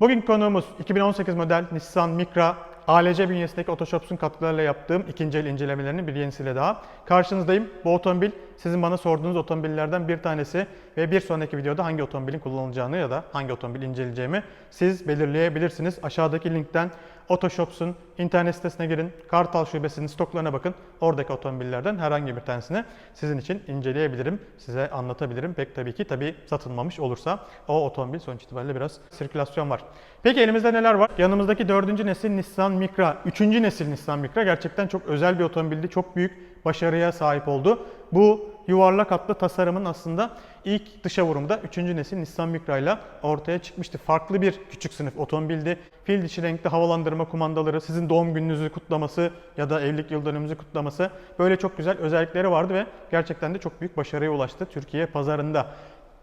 Bugün konuğumuz 2018 model Nissan Micra ALC bünyesindeki Otoshops'un katkılarıyla yaptığım ikinci el incelemelerinin bir yenisiyle daha. Karşınızdayım. Bu otomobil sizin bana sorduğunuz otomobillerden bir tanesi ve bir sonraki videoda hangi otomobilin kullanılacağını ya da hangi otomobil inceleyeceğimi siz belirleyebilirsiniz. Aşağıdaki linkten Otoshops'un internet sitesine girin. Kartal şubesinin stoklarına bakın. Oradaki otomobillerden herhangi bir tanesini sizin için inceleyebilirim. Size anlatabilirim. Pek tabii ki tabii satılmamış olursa o otomobil sonuç itibariyle biraz sirkülasyon var. Peki elimizde neler var? Yanımızdaki dördüncü nesil Nissan Micra. Üçüncü nesil Nissan Micra gerçekten çok özel bir otomobildi. Çok büyük başarıya sahip oldu. Bu yuvarlak hatlı tasarımın aslında ilk dışa vurumda 3. nesil Nissan Micra ile ortaya çıkmıştı. Farklı bir küçük sınıf otomobildi. Fil dişi renkli havalandırma kumandaları, sizin doğum gününüzü kutlaması ya da evlilik yıl kutlaması böyle çok güzel özellikleri vardı ve gerçekten de çok büyük başarıya ulaştı Türkiye pazarında.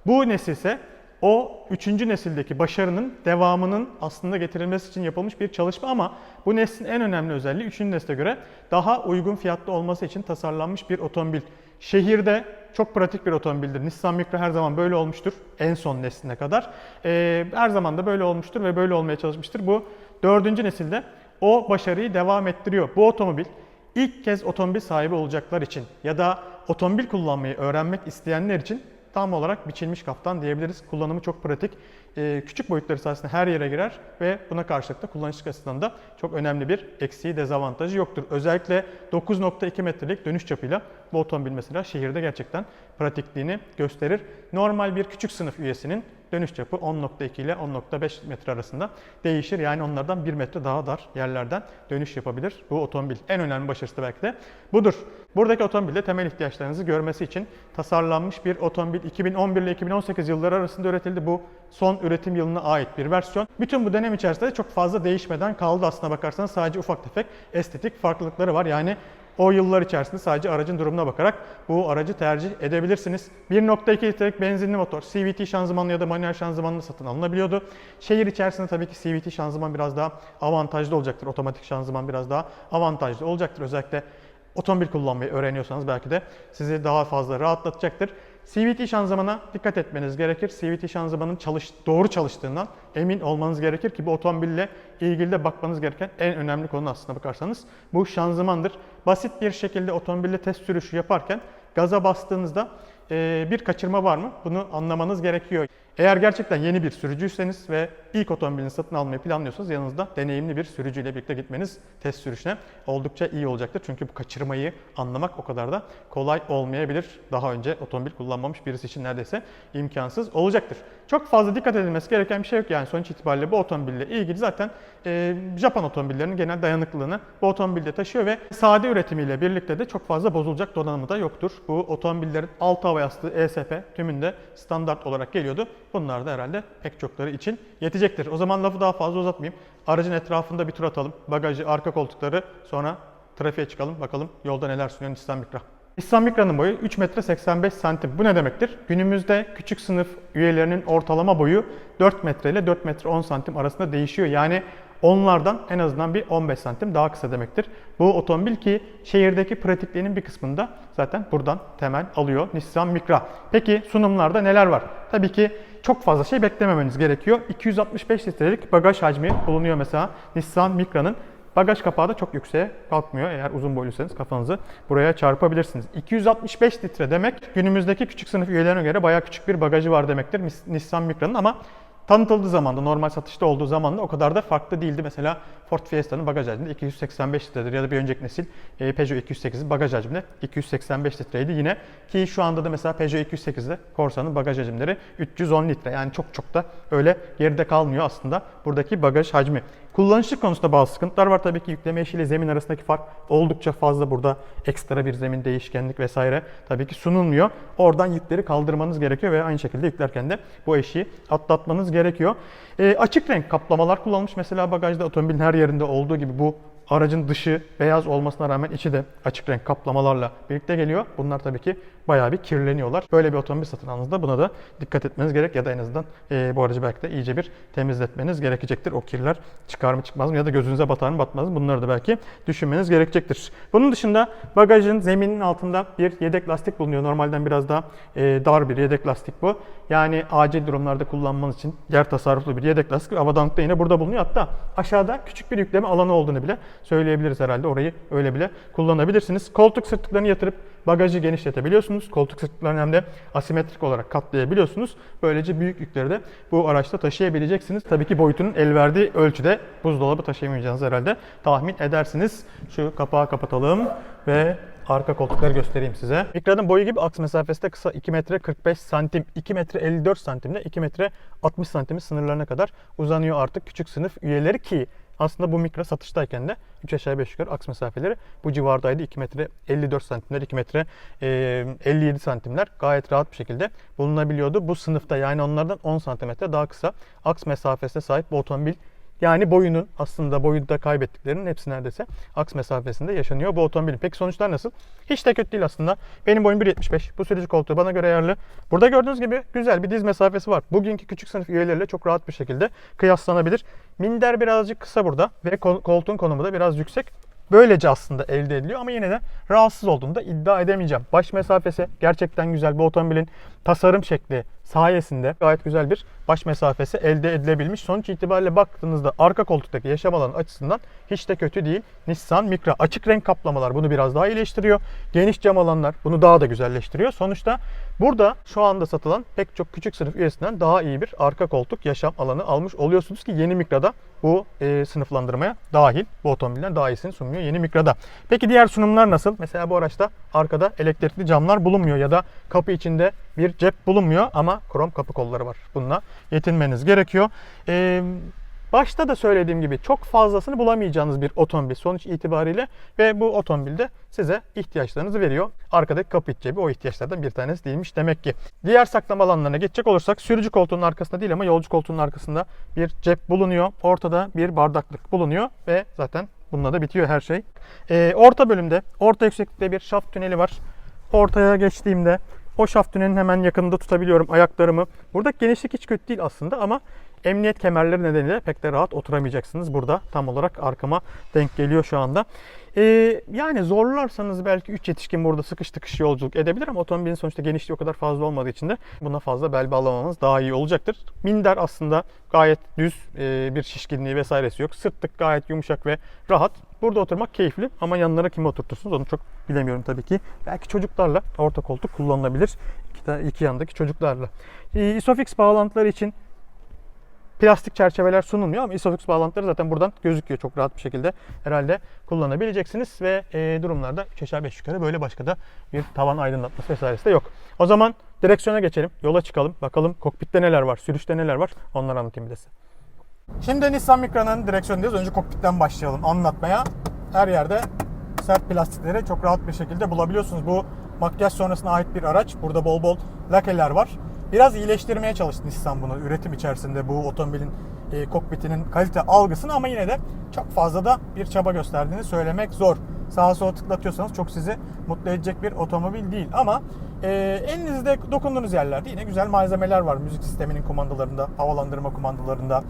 Bu nesil ise o üçüncü nesildeki başarının devamının aslında getirilmesi için yapılmış bir çalışma ama bu neslin en önemli özelliği üçüncü nesle göre daha uygun fiyatlı olması için tasarlanmış bir otomobil. Şehirde çok pratik bir otomobildir. Nissan Micra her zaman böyle olmuştur. En son nesline kadar. Ee, her zaman da böyle olmuştur ve böyle olmaya çalışmıştır. Bu dördüncü nesilde o başarıyı devam ettiriyor. Bu otomobil ilk kez otomobil sahibi olacaklar için ya da otomobil kullanmayı öğrenmek isteyenler için tam olarak biçilmiş kaftan diyebiliriz. Kullanımı çok pratik. Ee, küçük boyutları sayesinde her yere girer ve buna karşılık da kullanışlık açısından da çok önemli bir eksiği dezavantajı yoktur. Özellikle 9.2 metrelik dönüş çapıyla bu otomobil mesela şehirde gerçekten pratikliğini gösterir. Normal bir küçük sınıf üyesinin dönüş çapı 10.2 ile 10.5 metre arasında değişir. Yani onlardan 1 metre daha dar yerlerden dönüş yapabilir bu otomobil. En önemli başarısı belki de budur. Buradaki otomobilde temel ihtiyaçlarınızı görmesi için tasarlanmış bir otomobil 2011 ile 2018 yılları arasında üretildi. Bu son üretim yılına ait bir versiyon. Bütün bu dönem içerisinde de çok fazla değişmeden kaldı aslına bakarsanız. Sadece ufak tefek estetik farklılıkları var. Yani o yıllar içerisinde sadece aracın durumuna bakarak bu aracı tercih edebilirsiniz. 1.2 litrelik benzinli motor, CVT şanzımanlı ya da manuel şanzımanlı satın alınabiliyordu. Şehir içerisinde tabii ki CVT şanzıman biraz daha avantajlı olacaktır. Otomatik şanzıman biraz daha avantajlı olacaktır. Özellikle otomobil kullanmayı öğreniyorsanız belki de sizi daha fazla rahatlatacaktır. CVT şanzımana dikkat etmeniz gerekir. CVT şanzımanın çalış, doğru çalıştığından emin olmanız gerekir ki bu otomobille ilgili de bakmanız gereken en önemli konu aslına bakarsanız bu şanzımandır. Basit bir şekilde otomobille test sürüşü yaparken gaza bastığınızda bir kaçırma var mı? Bunu anlamanız gerekiyor. Eğer gerçekten yeni bir sürücüyseniz ve ilk otomobilini satın almayı planlıyorsanız yanınızda deneyimli bir sürücüyle birlikte gitmeniz test sürüşüne oldukça iyi olacaktır. Çünkü bu kaçırmayı anlamak o kadar da kolay olmayabilir. Daha önce otomobil kullanmamış birisi için neredeyse imkansız olacaktır. Çok fazla dikkat edilmesi gereken bir şey yok yani sonuç itibariyle bu otomobille ilgili zaten e, Japon otomobillerinin genel dayanıklılığını bu otomobilde taşıyor ve sade üretimiyle birlikte de çok fazla bozulacak donanımı da yoktur. Bu otomobillerin alt hava yastığı ESP tümünde standart olarak geliyordu. Bunlar da herhalde pek çokları için yetecektir. O zaman lafı daha fazla uzatmayayım. Aracın etrafında bir tur atalım. Bagajı, arka koltukları sonra trafiğe çıkalım. Bakalım yolda neler sunuyor Nissan Micra. Nissan Micra'nın boyu 3 metre 85 santim. Bu ne demektir? Günümüzde küçük sınıf üyelerinin ortalama boyu 4 metre ile 4 metre 10 santim arasında değişiyor. Yani onlardan en azından bir 15 santim daha kısa demektir. Bu otomobil ki şehirdeki pratikliğinin bir kısmında zaten buradan temel alıyor Nissan Micra. Peki sunumlarda neler var? Tabii ki çok fazla şey beklememeniz gerekiyor. 265 litrelik bagaj hacmi bulunuyor mesela Nissan Micra'nın. Bagaj kapağı da çok yükseğe kalkmıyor. Eğer uzun boyluysanız kafanızı buraya çarpabilirsiniz. 265 litre demek günümüzdeki küçük sınıf üyelerine göre bayağı küçük bir bagajı var demektir Nissan Micra'nın ama tanıtıldığı zamanda, normal satışta olduğu zaman da o kadar da farklı değildi. Mesela Ford Fiesta'nın bagaj hacmi 285 litredir ya da bir önceki nesil e, Peugeot 208'in bagaj hacmi de 285 litreydi yine. Ki şu anda da mesela Peugeot 208'de Corsa'nın bagaj hacimleri 310 litre. Yani çok çok da öyle geride kalmıyor aslında buradaki bagaj hacmi. Kullanışlı konusunda bazı sıkıntılar var tabii ki yükleme eşiğiyle zemin arasındaki fark oldukça fazla burada ekstra bir zemin değişkenlik vesaire tabii ki sunulmuyor. Oradan yükleri kaldırmanız gerekiyor ve aynı şekilde yüklerken de bu eşiği atlatmanız gerekiyor. E, açık renk kaplamalar kullanılmış mesela bagajda otomobilin her yerinde olduğu gibi bu aracın dışı beyaz olmasına rağmen içi de açık renk kaplamalarla birlikte geliyor. Bunlar tabii ki bayağı bir kirleniyorlar. Böyle bir otomobil satın aldığınızda buna da dikkat etmeniz gerek ya da en azından e, bu aracı belki de iyice bir temizletmeniz gerekecektir. O kirler çıkar mı çıkmaz mı ya da gözünüze batar mı batmaz mı bunları da belki düşünmeniz gerekecektir. Bunun dışında bagajın zeminin altında bir yedek lastik bulunuyor. Normalden biraz daha e, dar bir yedek lastik bu. Yani acil durumlarda kullanmanız için yer tasarruflu bir yedek lastik. Avadanlık da yine burada bulunuyor. Hatta aşağıda küçük bir yükleme alanı olduğunu bile söyleyebiliriz herhalde. Orayı öyle bile kullanabilirsiniz. Koltuk sırtlıklarını yatırıp bagajı genişletebiliyorsunuz. Koltuk sırtlıklarını hem de asimetrik olarak katlayabiliyorsunuz. Böylece büyük yükleri de bu araçta taşıyabileceksiniz. Tabii ki boyutunun el verdiği ölçüde buzdolabı taşıyamayacağınızı herhalde tahmin edersiniz. Şu kapağı kapatalım ve arka koltukları göstereyim size. Mikra'nın boyu gibi aks mesafesi de kısa 2 metre 45 santim, 2 metre 54 santimle 2 metre 60 santimin sınırlarına kadar uzanıyor artık küçük sınıf üyeleri ki aslında bu mikro satıştayken de 3 aşağı 5 yukarı aks mesafeleri bu civardaydı. 2 metre 54 santimler, 2 metre e, 57 santimler gayet rahat bir şekilde bulunabiliyordu. Bu sınıfta yani onlardan 10 santimetre daha kısa aks mesafesine sahip bu otomobil yani boyunun aslında boyu da kaybettiklerinin hepsi neredeyse aks mesafesinde yaşanıyor bu otomobilin. Peki sonuçlar nasıl? Hiç de kötü değil aslında. Benim boyum 1.75. Bu sürücü koltuğu bana göre ayarlı. Burada gördüğünüz gibi güzel bir diz mesafesi var. Bugünkü küçük sınıf üyeleriyle çok rahat bir şekilde kıyaslanabilir. Minder birazcık kısa burada ve kol- koltuğun konumu da biraz yüksek. Böylece aslında elde ediliyor ama yine de rahatsız olduğunu da iddia edemeyeceğim. Baş mesafesi gerçekten güzel. Bu otomobilin tasarım şekli sayesinde gayet güzel bir baş mesafesi elde edilebilmiş. Sonuç itibariyle baktığınızda arka koltuktaki yaşam alanı açısından hiç de kötü değil. Nissan Micra açık renk kaplamalar bunu biraz daha iyileştiriyor. Geniş cam alanlar bunu daha da güzelleştiriyor. Sonuçta burada şu anda satılan pek çok küçük sınıf üyesinden daha iyi bir arka koltuk yaşam alanı almış oluyorsunuz ki yeni Micra'da bu e, sınıflandırmaya dahil. Bu otomobilden daha iyisini sunuyor yeni Micra'da. Peki diğer sunumlar nasıl? Mesela bu araçta arkada elektrikli camlar bulunmuyor ya da kapı içinde bir cep bulunmuyor ama krom kapı kolları var. Bununla yetinmeniz gerekiyor. Ee, başta da söylediğim gibi çok fazlasını bulamayacağınız bir otomobil sonuç itibariyle ve bu otomobilde size ihtiyaçlarınızı veriyor. Arkadaki kapı iç cebi o ihtiyaçlardan bir tanesi değilmiş demek ki. Diğer saklama alanlarına geçecek olursak sürücü koltuğunun arkasında değil ama yolcu koltuğunun arkasında bir cep bulunuyor. Ortada bir bardaklık bulunuyor ve zaten bununla da bitiyor her şey. Ee, orta bölümde orta yükseklikte bir şaft tüneli var. Ortaya geçtiğimde o şaft tünelin hemen yakınında tutabiliyorum ayaklarımı. Buradaki genişlik hiç kötü değil aslında ama emniyet kemerleri nedeniyle pek de rahat oturamayacaksınız. Burada tam olarak arkama denk geliyor şu anda. Ee, yani zorlarsanız belki 3 yetişkin burada sıkış tıkış yolculuk edebilir ama otomobilin sonuçta genişliği o kadar fazla olmadığı için de buna fazla bel bağlamamanız daha iyi olacaktır. Minder aslında gayet düz e, bir şişkinliği vesairesi yok. Sırtlık gayet yumuşak ve rahat. Burada oturmak keyifli ama yanlara kimi oturtursunuz onu çok bilemiyorum tabii ki. Belki çocuklarla orta koltuk kullanılabilir. İki, iki yandaki çocuklarla. Ee, Isofix bağlantıları için plastik çerçeveler sunulmuyor ama Isofix bağlantıları zaten buradan gözüküyor çok rahat bir şekilde herhalde kullanabileceksiniz ve e, durumlarda 3 aşağı 5 yukarı böyle başka da bir tavan aydınlatması vesairesi de yok. O zaman direksiyona geçelim, yola çıkalım, bakalım kokpitte neler var, sürüşte neler var onları anlatayım bir. Şimdi Nissan Micra'nın direksiyonundayız. Önce kokpitten başlayalım anlatmaya. Her yerde sert plastikleri çok rahat bir şekilde bulabiliyorsunuz. Bu makyaj sonrasına ait bir araç. Burada bol bol lakeler var. Biraz iyileştirmeye çalıştı Nissan bunu üretim içerisinde bu otomobilin e, kokpitinin kalite algısını ama yine de çok fazla da bir çaba gösterdiğini söylemek zor. Sağa sola tıklatıyorsanız çok sizi mutlu edecek bir otomobil değil ama e, elinizde dokunduğunuz yerlerde yine güzel malzemeler var. Müzik sisteminin kumandalarında, havalandırma kumandalarında,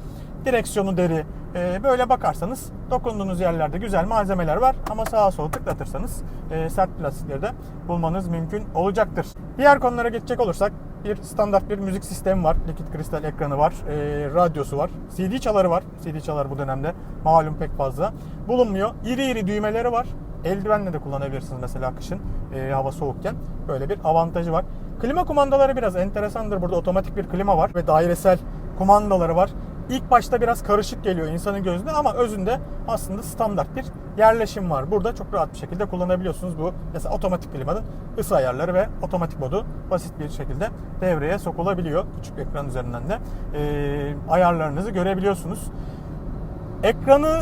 direksiyonu deri. E, böyle bakarsanız dokunduğunuz yerlerde güzel malzemeler var ama sağa sola tıklatırsanız e, sert plastikleri de bulmanız mümkün olacaktır. Diğer konulara geçecek olursak bir standart bir müzik sistemi var. Likit kristal ekranı var. e, radyosu var. CD çaları var. CD çaları bu dönemde malum pek fazla bulunmuyor. İri iri düğmeleri var. Eldivenle de kullanabilirsiniz mesela kışın e, hava soğukken. Böyle bir avantajı var. Klima kumandaları biraz enteresandır. Burada otomatik bir klima var ve dairesel kumandaları var. İlk başta biraz karışık geliyor insanın gözüne ama özünde aslında standart bir yerleşim var. Burada çok rahat bir şekilde kullanabiliyorsunuz. Bu mesela otomatik klimanın ısı ayarları ve otomatik modu basit bir şekilde devreye sokulabiliyor. Küçük ekran üzerinden de e, ayarlarınızı görebiliyorsunuz. Ekranı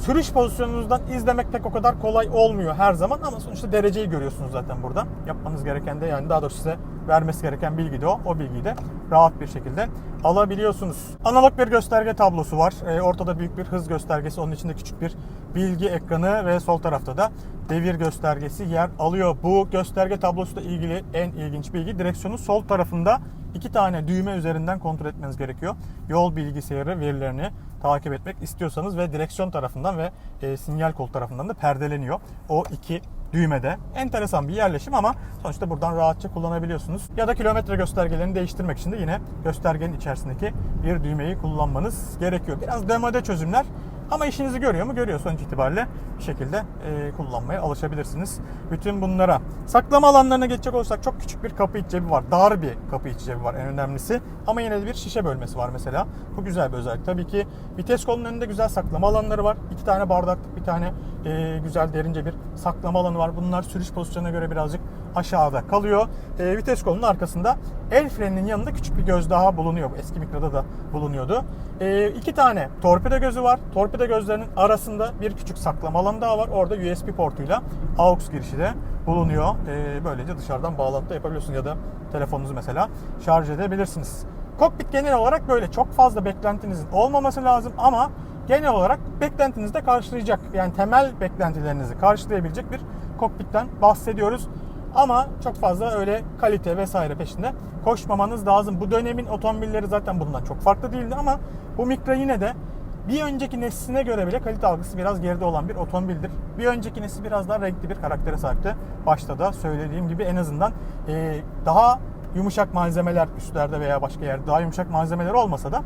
sürüş pozisyonunuzdan izlemek pek o kadar kolay olmuyor her zaman ama sonuçta dereceyi görüyorsunuz zaten burada. Yapmanız gereken de yani daha doğrusu size vermesi gereken bilgi de o. O bilgiyi de rahat bir şekilde alabiliyorsunuz. Analog bir gösterge tablosu var. E, ortada büyük bir hız göstergesi, onun içinde küçük bir bilgi ekranı ve sol tarafta da devir göstergesi yer alıyor. Bu gösterge tablosuyla ilgili en ilginç bilgi direksiyonun sol tarafında iki tane düğme üzerinden kontrol etmeniz gerekiyor. Yol bilgisayarı verilerini takip etmek istiyorsanız ve direksiyon tarafından ve e, sinyal kol tarafından da perdeleniyor. O iki düğmede. Enteresan bir yerleşim ama sonuçta buradan rahatça kullanabiliyorsunuz. Ya da kilometre göstergelerini değiştirmek için de yine göstergenin içerisindeki bir düğmeyi kullanmanız gerekiyor. Biraz demode çözümler ama işinizi görüyor mu? Görüyor sonuç itibariyle bir şekilde e, kullanmaya alışabilirsiniz. Bütün bunlara. Saklama alanlarına geçecek olursak çok küçük bir kapı iç cebi var. Dar bir kapı iç cebi var en önemlisi. Ama yine de bir şişe bölmesi var mesela. Bu güzel bir özellik. Tabii ki vites kolunun önünde güzel saklama alanları var. İki tane bardaklık, bir tane e, güzel derince bir saklama alanı var. Bunlar sürüş pozisyonuna göre birazcık aşağıda kalıyor. E, vites kolunun arkasında el freninin yanında küçük bir göz daha bulunuyor. Bu eski Micra'da da bulunuyordu. E, iki tane torpido gözü var. Torpido gözlerinin arasında bir küçük saklama alanı daha var. Orada USB portuyla AUX girişi de bulunuyor. E, böylece dışarıdan bağlantı yapabiliyorsunuz ya da telefonunuzu mesela şarj edebilirsiniz. Kokpit genel olarak böyle çok fazla beklentinizin olmaması lazım ama genel olarak beklentinizi de karşılayacak. Yani temel beklentilerinizi karşılayabilecek bir kokpitten bahsediyoruz. Ama çok fazla öyle kalite vesaire peşinde koşmamanız lazım. Bu dönemin otomobilleri zaten bundan çok farklı değildi ama bu Micra yine de bir önceki nesline göre bile kalite algısı biraz geride olan bir otomobildir. Bir önceki nesil biraz daha renkli bir karaktere sahipti. Başta da söylediğim gibi en azından e, daha yumuşak malzemeler üstlerde veya başka yerde daha yumuşak malzemeler olmasa da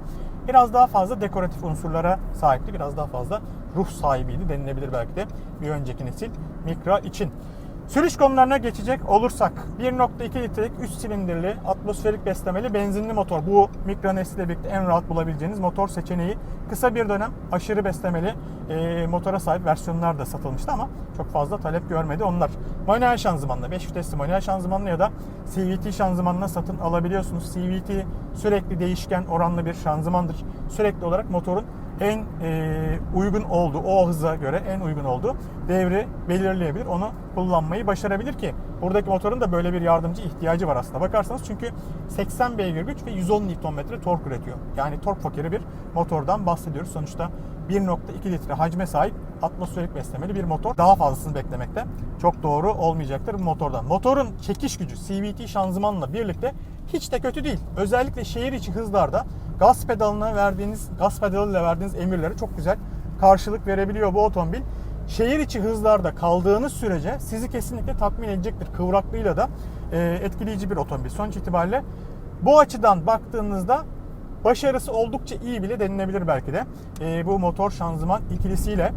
biraz daha fazla dekoratif unsurlara sahipti. Biraz daha fazla ruh sahibiydi denilebilir belki de bir önceki nesil Micra için. Sürüş konularına geçecek olursak 1.2 litrelik 3 silindirli atmosferik beslemeli benzinli motor. Bu Micra nesliyle birlikte en rahat bulabileceğiniz motor seçeneği. Kısa bir dönem aşırı beslemeli e, motora sahip versiyonlar da satılmıştı ama çok fazla talep görmedi onlar. Manuel şanzımanla 5 vitesli manuel şanzımanla ya da CVT şanzımanla satın alabiliyorsunuz. CVT sürekli değişken oranlı bir şanzımandır. Sürekli olarak motorun en e, uygun olduğu, o hıza göre en uygun olduğu devri belirleyebilir. Onu kullanmayı başarabilir ki buradaki motorun da böyle bir yardımcı ihtiyacı var aslında. Bakarsanız çünkü 80 beygir güç ve 110 Nm tork üretiyor. Yani tork fakiri bir motordan bahsediyoruz. Sonuçta 1.2 litre hacme sahip atmosferik beslemeli bir motor. Daha fazlasını beklemekte çok doğru olmayacaktır bu motordan. Motorun çekiş gücü CVT şanzımanla birlikte hiç de kötü değil. Özellikle şehir içi hızlarda gaz pedalına verdiğiniz, gaz pedalıyla verdiğiniz emirlere çok güzel karşılık verebiliyor bu otomobil. Şehir içi hızlarda kaldığınız sürece sizi kesinlikle tatmin edecektir. Kıvraklığıyla da e, etkileyici bir otomobil. Sonuç itibariyle bu açıdan baktığınızda başarısı oldukça iyi bile denilebilir belki de. E, bu motor şanzıman ikilisiyle.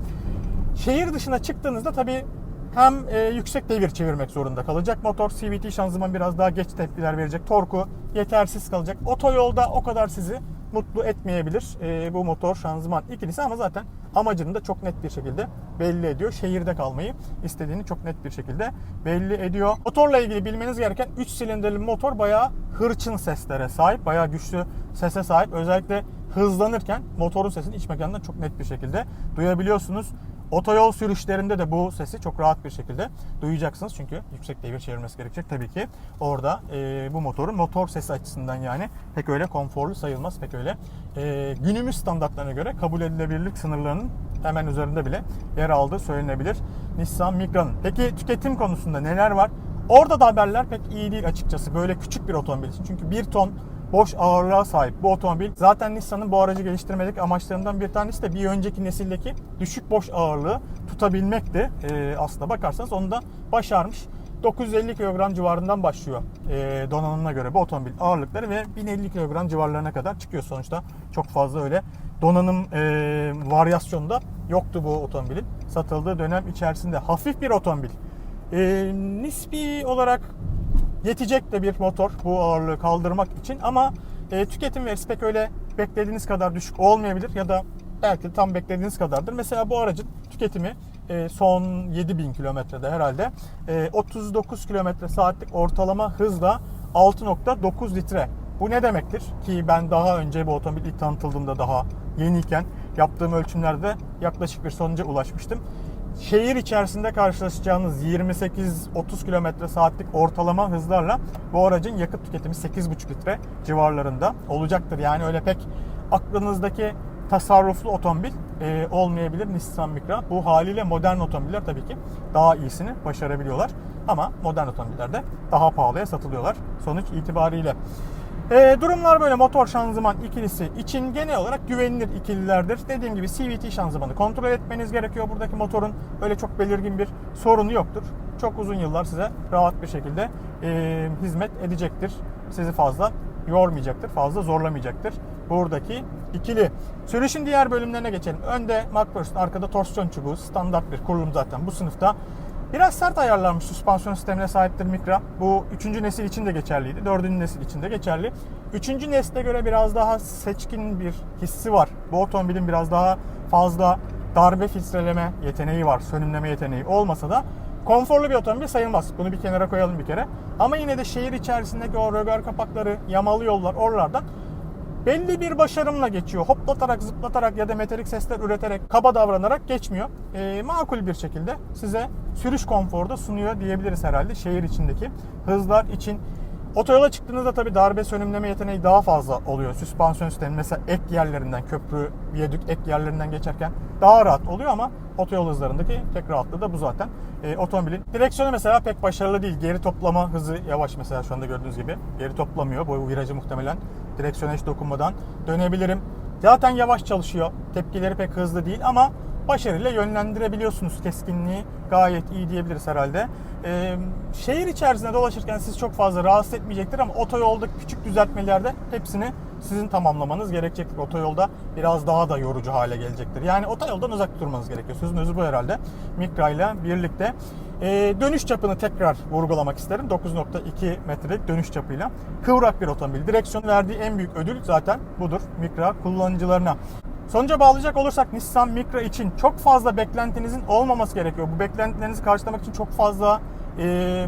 Şehir dışına çıktığınızda tabii hem e, yüksek devir çevirmek zorunda kalacak motor. CVT şanzıman biraz daha geç tepkiler verecek. Torku yetersiz kalacak. Otoyolda o kadar sizi mutlu etmeyebilir e, bu motor şanzıman ikilisi ama zaten amacını da çok net bir şekilde belli ediyor. Şehirde kalmayı istediğini çok net bir şekilde belli ediyor. Motorla ilgili bilmeniz gereken 3 silindirli motor bayağı hırçın seslere sahip. Bayağı güçlü sese sahip. Özellikle hızlanırken motorun sesini iç mekandan çok net bir şekilde duyabiliyorsunuz. Otoyol sürüşlerinde de bu sesi çok rahat bir şekilde duyacaksınız. Çünkü yüksek devir çevirmesi gerekecek tabii ki. Orada e, bu motorun motor sesi açısından yani pek öyle konforlu sayılmaz. Pek öyle e, günümüz standartlarına göre kabul edilebilirlik sınırlarının hemen üzerinde bile yer aldığı söylenebilir. Nissan Micra'nın. Peki tüketim konusunda neler var? Orada da haberler pek iyi değil açıkçası. Böyle küçük bir otomobil için. Çünkü bir ton boş ağırlığa sahip bu otomobil. Zaten Nissan'ın bu aracı geliştirmedeki amaçlarından bir tanesi de bir önceki nesildeki düşük boş ağırlığı tutabilmekti. Ee, aslında bakarsanız onu da başarmış. 950 kilogram civarından başlıyor e, donanımına göre bu otomobil ağırlıkları ve 1050 kilogram civarlarına kadar çıkıyor sonuçta. Çok fazla öyle donanım e, varyasyonu da yoktu bu otomobilin satıldığı dönem içerisinde. Hafif bir otomobil. E, nispi olarak yetecek de bir motor bu ağırlığı kaldırmak için ama e, tüketim verisi pek öyle beklediğiniz kadar düşük olmayabilir ya da belki tam beklediğiniz kadardır. Mesela bu aracın tüketimi e, son 7000 kilometrede herhalde e, 39 kilometre saatlik ortalama hızla 6.9 litre. Bu ne demektir? Ki ben daha önce bu otomobil ilk tanıtıldığında daha yeniyken yaptığım ölçümlerde yaklaşık bir sonuca ulaşmıştım şehir içerisinde karşılaşacağınız 28-30 km saatlik ortalama hızlarla bu aracın yakıt tüketimi 8,5 litre civarlarında olacaktır. Yani öyle pek aklınızdaki tasarruflu otomobil e, olmayabilir Nissan Micra. Bu haliyle modern otomobiller tabii ki daha iyisini başarabiliyorlar. Ama modern otomobiller de daha pahalıya satılıyorlar sonuç itibariyle. E, durumlar böyle motor şanzıman ikilisi için genel olarak güvenilir ikililerdir. Dediğim gibi CVT şanzımanı kontrol etmeniz gerekiyor. Buradaki motorun öyle çok belirgin bir sorunu yoktur. Çok uzun yıllar size rahat bir şekilde e, hizmet edecektir. Sizi fazla yormayacaktır, fazla zorlamayacaktır. Buradaki ikili. Sürüşün diğer bölümlerine geçelim. Önde McPherson, arkada torsiyon çubuğu. Standart bir kurulum zaten bu sınıfta. Biraz sert ayarlanmış süspansiyon sistemine sahiptir Micra. Bu 3. nesil için de geçerliydi. 4. nesil için de geçerli. 3. nesle göre biraz daha seçkin bir hissi var. Bu otomobilin biraz daha fazla darbe filtreleme yeteneği var. Sönümleme yeteneği olmasa da konforlu bir otomobil sayılmaz. Bunu bir kenara koyalım bir kere. Ama yine de şehir içerisindeki o rögar kapakları, yamalı yollar oralardan belli bir başarımla geçiyor. Hoplatarak, zıplatarak ya da metalik sesler üreterek, kaba davranarak geçmiyor. E, makul bir şekilde size sürüş konforu da sunuyor diyebiliriz herhalde şehir içindeki hızlar için. Otoyola çıktığınızda tabii darbe sönümleme yeteneği daha fazla oluyor. Süspansiyon sistemi mesela ek yerlerinden, köprü, viyadük ek yerlerinden geçerken daha rahat oluyor ama otoyol hızlarındaki tek rahatlığı da bu zaten. E, otomobilin direksiyonu mesela pek başarılı değil. Geri toplama hızı yavaş mesela şu anda gördüğünüz gibi. Geri toplamıyor. Bu virajı muhtemelen direksiyona hiç dokunmadan dönebilirim. Zaten yavaş çalışıyor. Tepkileri pek hızlı değil ama başarıyla yönlendirebiliyorsunuz. Keskinliği gayet iyi diyebiliriz herhalde. Ee, şehir içerisinde dolaşırken sizi çok fazla rahatsız etmeyecektir ama otoyolda küçük düzeltmelerde hepsini sizin tamamlamanız gerekecektir. Otoyolda biraz daha da yorucu hale gelecektir. Yani otoyoldan uzak durmanız gerekiyor. Sözün özü bu herhalde. Micra ile birlikte. Ee, dönüş çapını tekrar vurgulamak isterim. 9.2 metrelik dönüş çapıyla. Kıvrak bir otomobil. Direksiyon verdiği en büyük ödül zaten budur. Micra kullanıcılarına. Sonuca bağlayacak olursak Nissan Micra için çok fazla beklentinizin olmaması gerekiyor. Bu beklentilerinizi karşılamak için çok fazla e,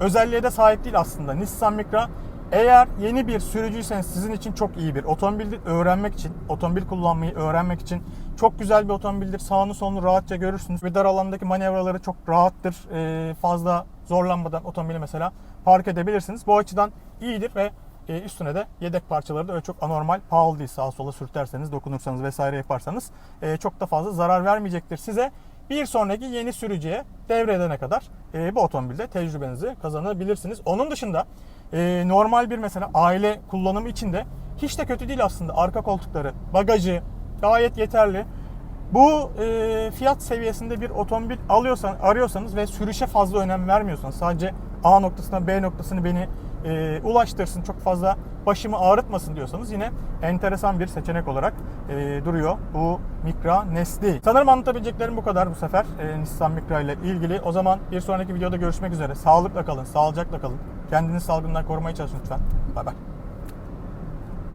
özelliğe de sahip değil aslında. Nissan Micra eğer yeni bir sürücüyseniz sizin için çok iyi bir otomobildir. Öğrenmek için, otomobil kullanmayı öğrenmek için çok güzel bir otomobildir. Sağını solunu rahatça görürsünüz. Ve dar alandaki manevraları çok rahattır. E, fazla zorlanmadan otomobili mesela park edebilirsiniz. Bu açıdan iyidir ve e, üstüne de yedek parçaları da öyle çok anormal pahalı değil. Sağa sola sürterseniz, dokunursanız vesaire yaparsanız e, çok da fazla zarar vermeyecektir size. Bir sonraki yeni sürücüye devredene kadar e, bu otomobilde tecrübenizi kazanabilirsiniz. Onun dışında e, normal bir mesela aile kullanımı için de hiç de kötü değil aslında. Arka koltukları, bagajı gayet yeterli. Bu e, fiyat seviyesinde bir otomobil alıyorsan, arıyorsanız ve sürüşe fazla önem vermiyorsanız sadece A noktasına B noktasını beni e, ulaştırsın, çok fazla başımı ağrıtmasın diyorsanız yine enteresan bir seçenek olarak e, duruyor bu Micra nesli. Sanırım anlatabileceklerim bu kadar bu sefer e, Nissan Micra ile ilgili. O zaman bir sonraki videoda görüşmek üzere. Sağlıkla kalın, sağlıcakla kalın. Kendinizi salgından korumaya çalışın lütfen. Bay bay.